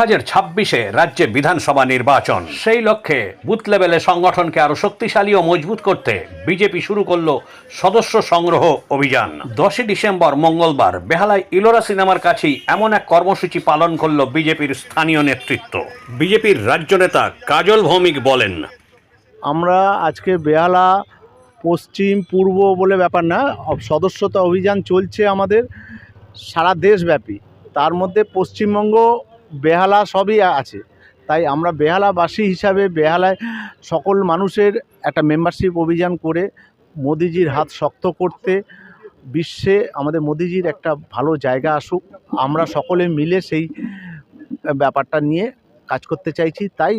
হাজার ছাব্বিশে রাজ্যে বিধানসভা নির্বাচন। সেই লক্ষ্যে বুথ লেভেলে সংগঠনকে আরও শক্তিশালী ও মজবুত করতে বিজেপি শুরু করল সদস্য সংগ্রহ অভিযান। দশই ডিসেম্বর মঙ্গলবার বেহালায় ইলোরা সিনেমার কাছেই এমন এক কর্মসূচি পালন করল বিজেপির স্থানীয় নেতৃত্ব। বিজেপির রাজ্য নেতা কাজল ভৌমিক বলেন, আমরা আজকে বেহালা, পশ্চিম, পূর্ব বলে ব্যাপার না, সদস্যতা অভিযান চলছে আমাদের সারা দেশব্যাপী। তার মধ্যে পশ্চিমবঙ্গ বেহালা সবই আছে। তাই আমরা বেহালাবাসী হিসাবে বেহালায় সকল মানুষের একটা মেম্বারশিপ অভিযান করে মোদিজির হাত শক্ত করতে বিশ্বে আমাদের মোদিজির একটা ভালো জায়গা আসুক। আমরা সকলে মিলে সেই ব্যাপারটা নিয়ে কাজ করতে চাইছি। তাই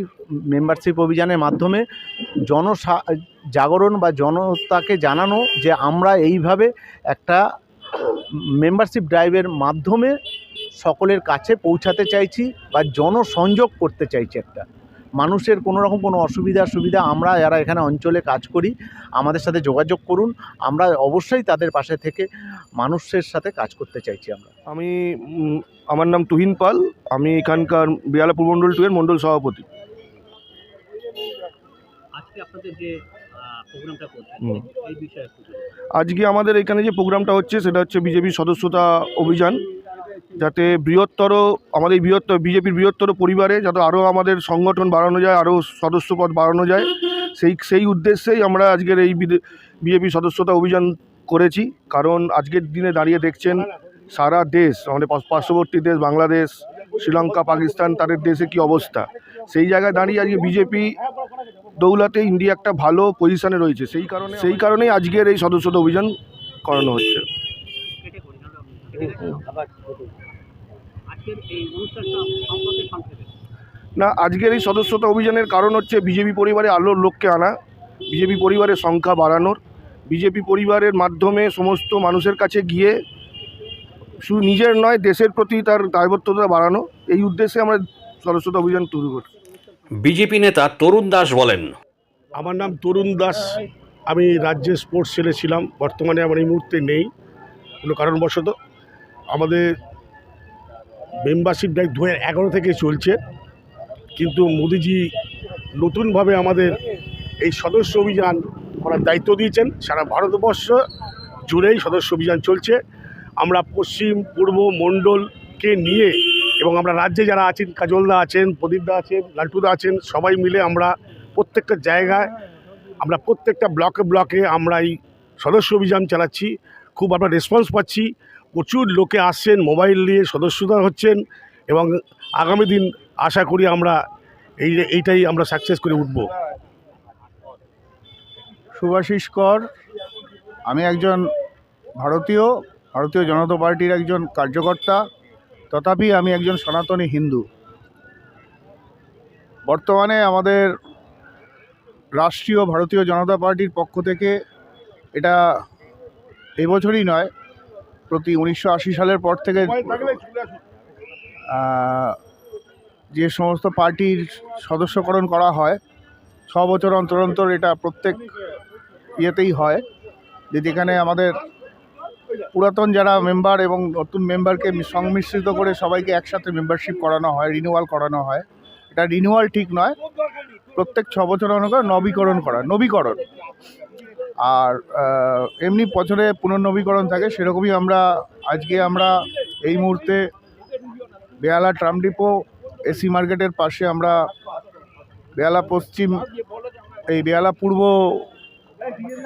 মেম্বারশিপ অভিযানের মাধ্যমে জন জাগরণ বা জনতাকে জানানো যে আমরা এইভাবে একটা মেম্বারশিপ ড্রাইভের মাধ্যমে সকলের কাছে পৌঁছাতে চাইছি বা জনসংযোগ করতে চাইছি একটা। মানুষের কোনো রকম কোনো অসুবিধা সুবিধা আমরা যারা এখানে অঞ্চলে কাজ করি আমাদের সাথে যোগাযোগ করুন। আমরা অবশ্যই তাদের পাশে থেকে মানুষের সাথে কাজ করতে চাইছি আমরা। আমি আমার নাম তুহিন পাল। আমি এখানকার বিয়ালা পূর্বমণ্ডল টু এর মণ্ডল সভাপতি। আজকে আপনাদের যে প্রোগ্রামটা করছেন হুম। এই বিষয়ে একটু বলুন। আজকে আমাদের এখানে যে প্রোগ্রামটা হচ্ছে সেটা হচ্ছে বিজেপি সদস্যতা অভিযান। যাতে বৃহত্তর আমাদের বৃহত্তর, বিজেপির বৃহত্তর পরিবারে যাতে আরও আমাদের সংগঠন বাড়ানো যায় আরও সদস্যপদ বাড়ানো যায়। সেই সেই উদ্দেশ্যেই আমরা আজকের এই বিজেপি সদস্যতা অভিযান করেছি। কারণ আজকের দিনে দাঁড়িয়ে দেখছেন সারা দেশ, আমাদের পার্শ্ববর্তী দেশ, বাংলাদেশ, শ্রীলঙ্কা, পাকিস্তান, তাদের দেশে কি অবস্থা? সেই জায়গায় দাঁড়িয়ে আজকে বিজেপি দৌলাতে ইন্ডিয়া একটা ভালো পজিশানে রয়েছে। সেই কারণে, সেই কারণেই আজকের এই সদস্যতা অভিযান করানো হচ্ছে কেটে করি নাহলে আপনি কেটে করি। আজকের এই অনুষ্ঠানটা সম্পর্কে সংক্ষেপে না আজকের এই সদস্যতা অভিযানের কারণ হচ্ছে বিজেপি পরিবারে আলোর লোককে আনা বিজেপি পরিবারের সংখ্যা বাড়ানোর বিজেপি পরিবারের মাধ্যমে সমস্ত মানুষের কাছে গিয়ে শুধু নিজের নয় দেশের প্রতি তার দায়বদ্ধতা বাড়ানো এই উদ্দেশ্যে আমরা সদস্যতা অভিযান শুরু করছি। বিজেপি নেতা তরুণ দাস বলেন আমার নাম তরুণ দাস আমি রাজ্যের স্পোর্টস সেলে ছিলাম বর্তমানে আমার এই মুহূর্তে নেই কোনো কারণবশত। আমাদের মেম্বারশিপ ড্রাইভ দু এগারো থেকে চলছে। কিন্তু মোদিজি নতুনভাবে আমাদের এই সদস্য অভিযান করার দায়িত্ব দিয়েছেন। সারা ভারতবর্ষ জুড়েই সদস্য অভিযান চলছে। আমরা পশ্চিম, পূর্ব, মণ্ডলকে নিয়ে এবং আমরা রাজ্যে যারা আছেন, কাজলদা আছেন, প্রদীপদা আছেন, লালটুদা আছেন, সবাই মিলে আমরা প্রত্যেকটা জায়গায়, আমরা প্রত্যেকটা ব্লকে ব্লকে আমরা এই সদস্য অভিযান চালাচ্ছি। খুব আমরা রেসপন্স পাচ্ছি। প্রচুর লোকে আসছেন, মোবাইল নিয়ে সদস্যতা হচ্ছেন এবং আগামী দিন আশা করি আমরা এই এইটাই আমরা সাকসেস করে উঠব। সুভাষিস কর, আমি একজন ভারতীয় ভারতীয় জনতা পার্টির একজন কার্যকর্তা, তথাপি আমি একজন সনাতনী হিন্দু। বর্তমানে আমাদের রাষ্ট্রীয় ভারতীয় জনতা পার্টির পক্ষ থেকে এটা এবছরই নয় প্রতি উনিশশো আশি সালের পর থেকে যে সমস্ত পার্টির সদস্যকরণ করা হয়, ছ বছর অন্তর অন্তর এটা প্রত্যেক ইয়েতেই হয়। যে যেখানে আমাদের পুরাতন যারা মেম্বার এবং নতুন মেম্বারকে সংমিশ্রিত করে সবাইকে একসাথে মেম্বারশিপ করানো হয় রিনিউয়াল করানো হয়। এটা রিনিউয়াল ঠিক নয়। প্রত্যেক ছ বছর অনুযায়ী নবীকরণ করা, নবীকরণ। আর এমনি বছরে পুনর্নবীকরণ থাকে, সেরকমই আমরা, আজকে আমরা এই মুহূর্তে বেহালা ট্রাম ডিপো, এসি মার্কেটের পাশে আমরা বেহালা পশ্চিম, এই বেহালা পূর্ব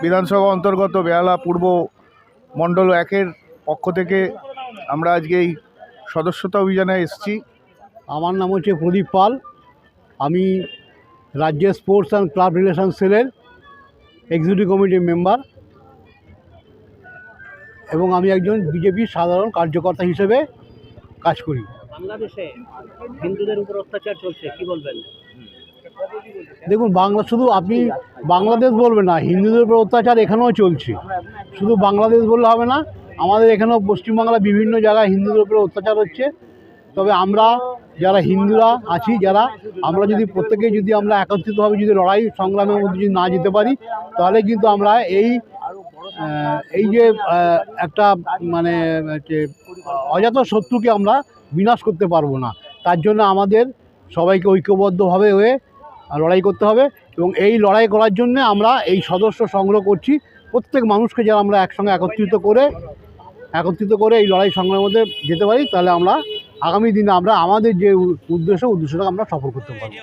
বিধানসভা অন্তর্গত বেহালা পূর্ব মণ্ডল একের পক্ষ থেকে আমরা আজকে এই সদস্যতা অভিযানে এসেছি। আমার নাম হচ্ছে প্রদীপ পাল। আমি রাজ্যের স্পোর্টস অ্যান্ড ক্লাব রিলেশন সেলের এক্সিকিউটিভ কমিটির মেম্বার এবং আমি একজন বিজেপির সাধারণ কার্যকর্তা হিসেবে কাজ করি। বাংলাদেশে হিন্দুদের উপর অত্যাচার চলছে কি বলবেন? দেখুন বাংলা শুধু আপনি বাংলাদেশ বলবেন না হিন্দুদের উপর অত্যাচার এখানেও চলছে। শুধু বাংলাদেশ বললে হবে না আমাদের এখানেও পশ্চিমবাংলা বিভিন্ন জায়গায় হিন্দুদের উপরে অত্যাচার হচ্ছে। তবে আমরা যারা হিন্দুরা আছি, যারা, আমরা যদি প্রত্যেকে যদি আমরা একত্রিতভাবে যদি লড়াই সংগ্রামের মধ্যে যদি না যেতে পারি, তাহলে কিন্তু আমরা এই এই যে একটা মানে অজাত শত্রুকে আমরা বিনাশ করতে পারব না। তার জন্য আমাদের সবাইকে ঐক্যবদ্ধভাবে হয়ে লড়াই করতে হবে এবং এই লড়াই করার জন্য আমরা এই সদস্য সংগ্রহ করছি। প্রত্যেক মানুষকে যারা আমরা একসঙ্গে একত্রিত করে একত্রিত করে এই লড়াই সংগ্রামের মধ্যে যেতে পারি, তাহলে আমরা আগামী দিনে আমরা আমাদের যে উদ্দেশ্য, উদ্দেশ্যটাকে আমরা সফল করতে পারব।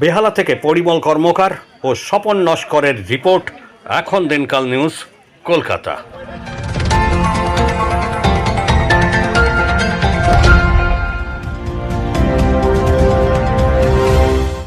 বেহালা থেকে পরিমল কর্মকার ও স্বপন নস্করের রিপোর্ট, এখন দিনকাল নিউজ, কলকাতা।